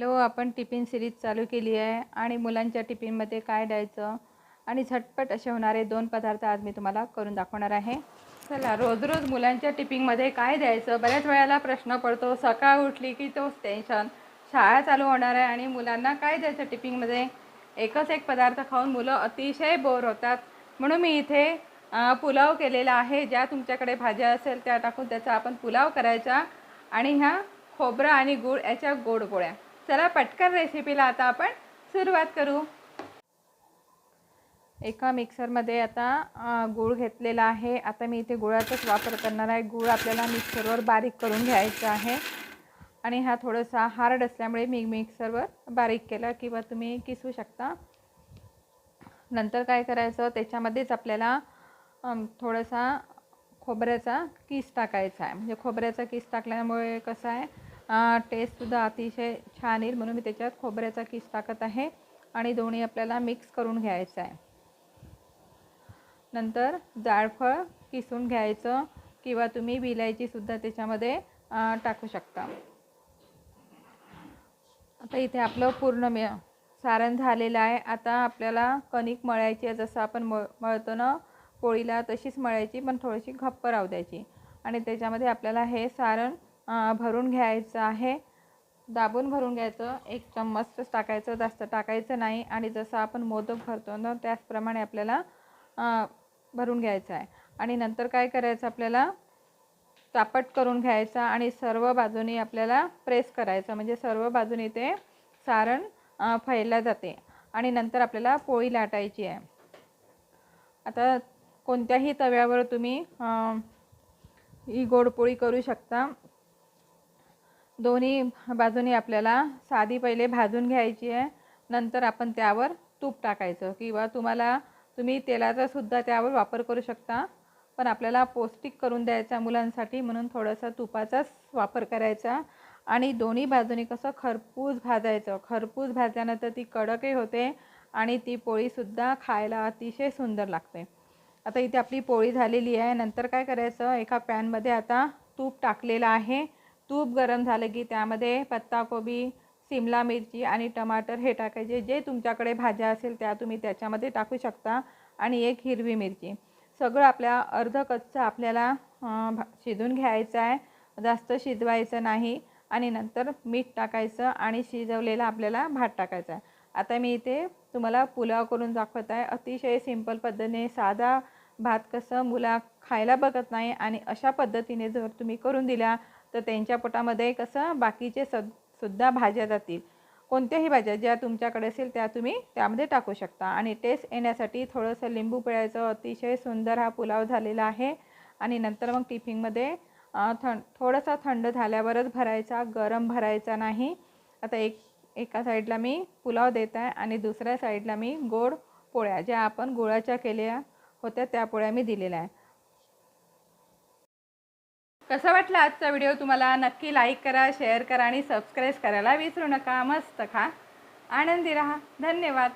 Hello हो, आपण tiffin series चालू केली आहे आणि मुलांच्या टिफिनमध्ये काय द्यायचं? आणि झटपट असे होणारे दोन पदार्थ आज मी तुम्हाला करून दाखवणार आहे. चला रोज रोज मुलांच्या टिफिनमध्ये काय द्यायचं? बऱ्याच वेळेला प्रश्न पडतो सकाळ उठली की तोच टेन्शन शाळा चालू होणार आहे आणि मुलांना काय द्यायचं टिफिनमध्ये? एकच एक पदार्थ खाऊन मुलं अतिशय बोर होतात. म्हणून मी इथे पुलाव केलेला आहे. ज्या तुमच्याकडे भाज्या असेल त्या टाकून त्याचा आपण पुलाव करायचा. आणि ह्या खोबरं आणि गूळ याच्या गोड गोळ्या चला पटकन रेसिपीला आता आपण सुरुवात करू. एका मिक्सरमध्ये आता गुळ गूळ घेतलेला आहे. आता मी इथे गुळाचाच वापर करणार आहे. गूळ आपल्याला मिक्सरवर बारीक करून घ्यायचा आहे. आणि हा थोडासा हार्ड असल्यामुळे मी मिक्सरवर बारीक केला किंवा तुम्ही किसू शकता. नंतर काय करायचं? त्याच्यामध्येच आपल्याला थोडासा खोबऱ्याचा किस टाकायचा आहे. म्हणजे खोबऱ्याचा किस टाकल्यामुळे कसं आहे? टेस्टसुद्धा अतिशय छान येईल म्हणून मी त्याच्यात खोबऱ्याचा किस टाकत आहे आणि दोन्ही आपल्याला मिक्स करून घ्यायचं आहे. नंतर जाळफळ किसून घ्यायचं किंवा तुम्ही विलायचीसुद्धा त्याच्यामध्ये टाकू शकता. आता इथे आपलं पूर्ण मे सारण झालेलं आहे. आता आपल्याला कणिक मळायची आहे. जसं आपण मळ मळतो ना पोळीला तशीच मळायची पण थोडीशी घप्प राहू द्यायची. आणि त्याच्यामध्ये आपल्याला हे सारण भरून घ्यायचं आहे. दाबून भरून घ्यायचं. एक चम्मचच टाकायचं. जास्त टाकायचं नाही. आणि जसं आपण मोदक भरतो ना त्याचप्रमाणे आपल्याला भरून घ्यायचं आहे. आणि नंतर काय करायचं आपल्याला? चापट करून घ्यायचा आणि सर्व बाजूनी आपल्याला प्रेस करायचं. म्हणजे सर्व बाजूनी ते सारण फैला फैलल्या जाते. आणि नंतर आपल्याला पोळी लाटायची आहे. आता कोणत्याही तव्यावर तुम्ही ही गोडपोळी करू शकता. दोन्ही बाजूनी आपल्याला साधी पहिले भाजून घ्यायची आहे. नंतर आपण त्यावर तूप टाकायचं किंवा तुम्हाला तुम्ही तेलाचासुद्धा त्यावर वापर करू शकता. पण आपल्याला पौष्टिक करून द्यायचा मुलांसाठी म्हणून थोडासा तुपाचाच वापर करायचा. आणि दोन्ही बाजूनी कसं खरपूस भाजायचं. खरपूस भाजल्यानंतर ती कडकही होते आणि ती पोळीसुद्धा खायला अतिशय सुंदर लागते. आता इथे आपली पोळी झालेली आहे. नंतर काय करायचं? एका पॅनमध्ये आता तूप टाकलेलं आहे. तूप गरम झालं की त्यामध्ये पत्ताकोबी सिमला मिरची आणि टमाटर हे टाकायचे. जे तुमच्याकडे भाज्या असेल त्या तुम्ही त्याच्यामध्ये टाकू शकता. आणि एक हिरवी मिरची. सगळं आपल्या अर्ध कच्चं आपल्याला भा शिजून घ्यायचं आहे. जास्त शिजवायचं नाही. आणि नंतर मीठ टाकायचं आणि शिजवलेला आपल्याला भात टाकायचा आहे. आता मी इथे तुम्हाला पुलाव करून दाखवत आहे. अतिशय सिंपल पद्धतीने साधा भात कसं मुला खायला बघत नाही आणि अशा पद्धतीने जर तुम्ही करून दिला तर त्यांच्या पोटामध्ये कसं बाकीचे सद सुद्धा भाज्या जातील. कोणत्याही भाज्या ज्या तुमच्याकडे असेल त्या तुम्ही त्यामध्ये टाकू शकता. आणि टेस्ट येण्यासाठी थोडंसं लिंबू पिळायचं अतिशय सुंदर हा पुलाव झालेला आहे. आणि नंतर मग टिफिनमध्ये थंड थोडासा थंड झाल्यावरच भरायचा गरम भरायचा नाही. आता एक एका साईडला मी पुलाव देत आहे आणि दुसऱ्या साईडला मी गोड पोळ्या ज्या आपण गुळाच्या केल्या होत्या त्या पोळ्या मी दिलेल्या आहे. कसं वाटलं आजचा व्हिडिओ तुम्हाला? नक्की लाईक करा शेअर करा आणि सबस्क्राईब करायला विसरू नका. मस्त खा. आनंदी राहा. धन्यवाद.